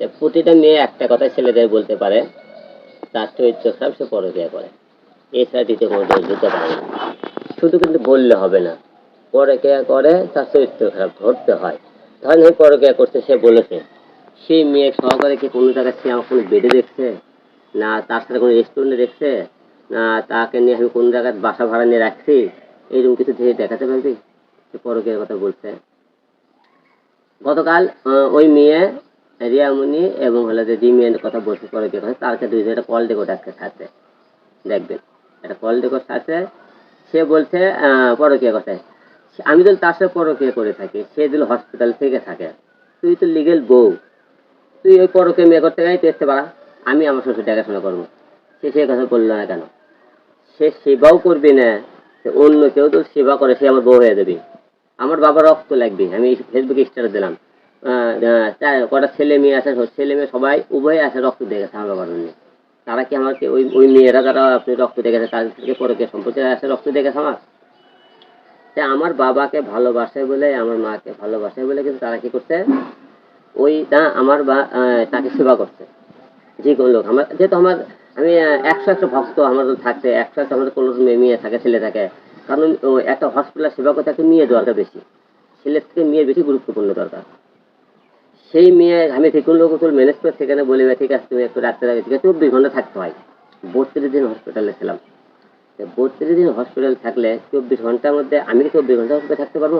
যে প্রতিটা মেয়ে একটা কথা ছেলেদের বলতে পারে তার চরিত্র খারাপ সে পরকিয়া করে। এছাড়া দ্বিতীয় কোনো দোষ দিতে পারে না। শুধু কিন্তু বললে হবে না। পরকিয়া করে তার চরিত্র খারাপ ধরতে হয়। ধরেন এই পরকিয়া করতে সে বলেছে। সেই মেয়ে সহকারে কি কোনো জায়গায় সে আমার কোনো বেডে দেখছে? না, তার সাথে কোনো রেস্টুরেন্টে দেখছে? না, তাকে নিয়ে আমি কোন জায়গায় বাসা ভাড়া নিয়ে রাখছি? এইরকম কিছু ধীরে দেখাতে পারবি? সে পরকিয়ার কথা বলছে। গতকাল ওই মেয়ে রিয়ামণি এবং হলো যে মেয়ের কথা বলছে পরকিয়া কথা তারকে দুই একটা কল রেকর্ড একটা সাথে দেখবেন, একটা কল রেকর্ড সাথে সে বলছে পরকিয়া কথায়, আমি যদি তার সাথে পরকিয়া করে থাকি, সে যদি হসপিটাল থেকে থাকে, তুই তো লিগেল বউ। তুই ওই পরকে মেয়ে করতে গেলে তুই আসতে পারা। আমি আমার শ্বশুর দেখাশোনা করব। সে সে কথা বলল না কেন? সে সেবাও করবি না। সে অন্য কেউ তো সেবা করে, সে আমার বউ হয়ে যাবে। আমার বাবা রক্ত লাগবে। আমি ফেসবুকে স্টারে দিলাম। আহ, আহ, কটা ছেলে মেয়ে আছে ছেলে মেয়ে সবাই উভয় আছে রক্ত দিয়ে গেছে বাবার জন্য। তারা কি আমাকে ওই ওই মেয়েরা যারা আপনি রক্ত দিয়ে গেছে তাদের থেকে পরকে সম্পর্কে আছে রক্ত দিয়ে গেছে আমার? তা আমার বাবাকে ভালোবাসে বলে আমার মাকে ভালোবাসে বলে কিন্তু তারা কি করছে? ওই তা আমার বা তাকে সেবা করছে। যে কোনো লোক আমার যেহেতু আমার আমি একশো একটা ভক্ত আমার থাকতে একশো একটা আমাদের কোনো মেয়ে মেয়ে থাকে ছেলে থাকে। কারণ একটা হসপিটাল সেবা করতে একটা মেয়ে দরকার বেশি। ছেলের থেকে মেয়ের বেশি গুরুত্বপূর্ণ দরকার। সেই মেয়ে আমি ঠিক কোনো লোক ম্যানেজ করে সেখানে বলি "ভাই, ঠিক আছে তুমি একটু রাত্রে আগে ঠিক আছে চব্বিশ ঘণ্টা থাকতে হয়। বত্রিশ দিন হসপিটালে ছিলাম। বত্রিশ দিন হসপিটাল থাকলে চব্বিশ ঘণ্টার মধ্যে আমি কি চব্বিশ ঘণ্টা হসপিটালে থাকতে পারব?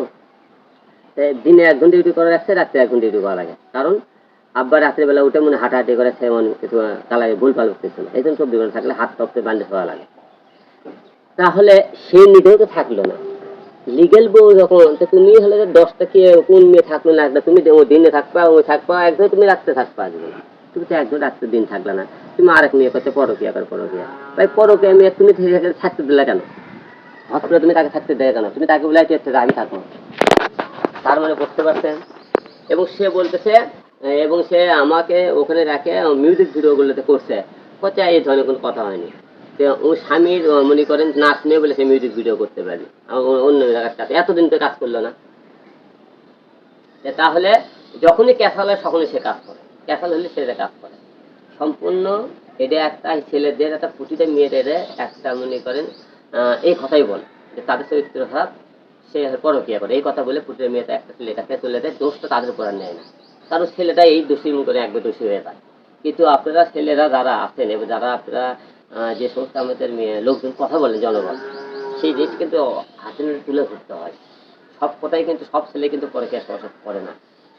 দিনে এক ঘণ্টা ডিউটি করা লাগছে রাত্রে এক ঘণ্টা ডিউটি করা লাগে। কারণ আব্বা রাত্রিবেলা উঠে মনে হাঁটাহাঁটি করে সে মনে কিছু কালারে ভুল পাল করতেছিল এই জন্য চব্বিশ ঘণ্টা থাকলে হাত টপতে বান্ধে হওয়া লাগে। তাহলে সে নিজেও তো থাকল না। লিগেল বউ যখন তো তুমি হলে দশটা কে কোন মেয়ে থাকল না একটা তুমি দিনে থাকবা ও থাকবা একদম তুমি রাত্রে থাকবা আজকে। তুমি তো একজন রাত্রে দিন থাকলে না। তুমি আরেক মেয়ে করতে পরকিয়া করে পরকিয়া। ভাই পরকিয়া মেয়ে তুমি থেকে থাকতে দিলে কেন? হসপিটালে তুমি তাকে থাকতে দেয় কেন? তুমি তাকে বলে "আচ্ছা, আমি থাকব তার মানে বুঝতে পারছেন? এবং সে বলতেছে এবং সে আমাকে ওখানে রাখে মিউজিক ভিডিওগুলোতে করছে। কোথায় এই ধরনের কোনো কথা হয়নি। স্বামীর মনে করেন নাচ নিয়ে বলে সে মিউজিক ভিডিও করতে ও- অন্য জায়গার কাছে এতদিন তো কাজ করল না। তাহলে যখনই ক্যাসাল হয়, তখনই সে কাজ করে। ক্যাসাল হলে সে কাজ করে। সম্পূর্ণ এটা একটা ছেলেদের, একটা প্রতিটা মেয়েদের একটা মনে করেন এই কথাই বল যে, তাদের চরিত্র খারাপ সে পরকিয়া করে। এই কথা বলে প্রতিটা মেয়েটা একটা ছেলেটাকে চলে দেয়। দোষটা তাদের উপর নেয় না। কারণ ছেলেটা এই দোষী, মনে করে একবার দোষী হয়ে যায়। কিন্তু আপনারা ছেলেরা যারা আছেন, এবং যারা আপনারা যে সমস্ত আমাদের লোকজন কথা বলে জনগণ, সেই জিনিস কিন্তু হাতে তুলে ধরতে হয়। সব কথাই কিন্তু, সব ছেলে কিন্তু পরে সাথে করে না।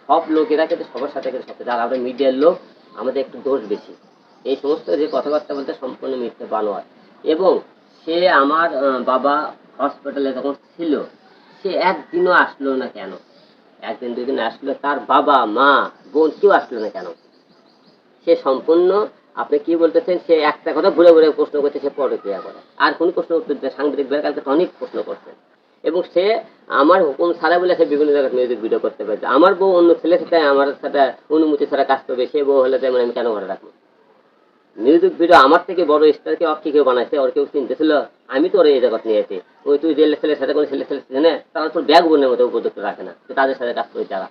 সব লোকেরা কিন্তু সবার সাথে কিন্তু সত্যি যারা আমরা মিডিয়ার লোক, আমাদের একটু দোষ বেশি। এই সমস্ত যে কথাবার্তা বলতে সম্পূর্ণ মিথ্যে বানোয়ার এবং সে আমার বাবা হসপিটালে যখন ছিল, সে একদিনও আসলো না কেন? একদিন, দুদিন আসলো, তার বাবা, মা, বোন কেউ আসলো না কেন? সে সম্পূর্ণ আপনি কি বলতেছেন, সে একটা কথা ঘুরে ঘুরে প্রশ্ন করছে, সে পরক্রিয়া করে। আর কোনো প্রশ্ন উত্তর দেয় সাংবাদিক বের কালকে অনেক প্রশ্ন করছে। এবং সে আমার হুকুম ছাড়া বলে সে বিভিন্ন জায়গায় মিউজিক ভিডিও করতে পারছে। আমার বউ অন্য ছেলের সাথে, আমার সাথে অনুমতি ছাড়া কাজ করবে, সে বউ হলে তেমন আমি কেন ঘরে রাখব? মিউজিক ভিডিও আমার থেকে বড় স্টারকে অফ কি কেউ বানাইছে, ওর কেউ চিনতেছিল আমি তো ওর এই জগৎ নিয়ে এসে ওই তুই যে ছেলের সাথে কোনো ছেলে ছেলে চেনে তারা তোর ব্যাগ বোনের মতো উপযুক্ত রাখে না তাদের সাথে কাজ করি তারা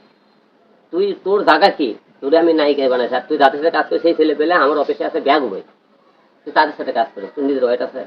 তুই তোর জায়গা কি? তোরে আমি নায়িকায় বানাইছি আর তুই যাদের সাথে কাজ করিস সেই ছেলে পেলে আমার অফিসে আছে, ব্যাগ বই তুই তাদের সাথে কাজ করিস তুই নিজের ওয়েট আছে।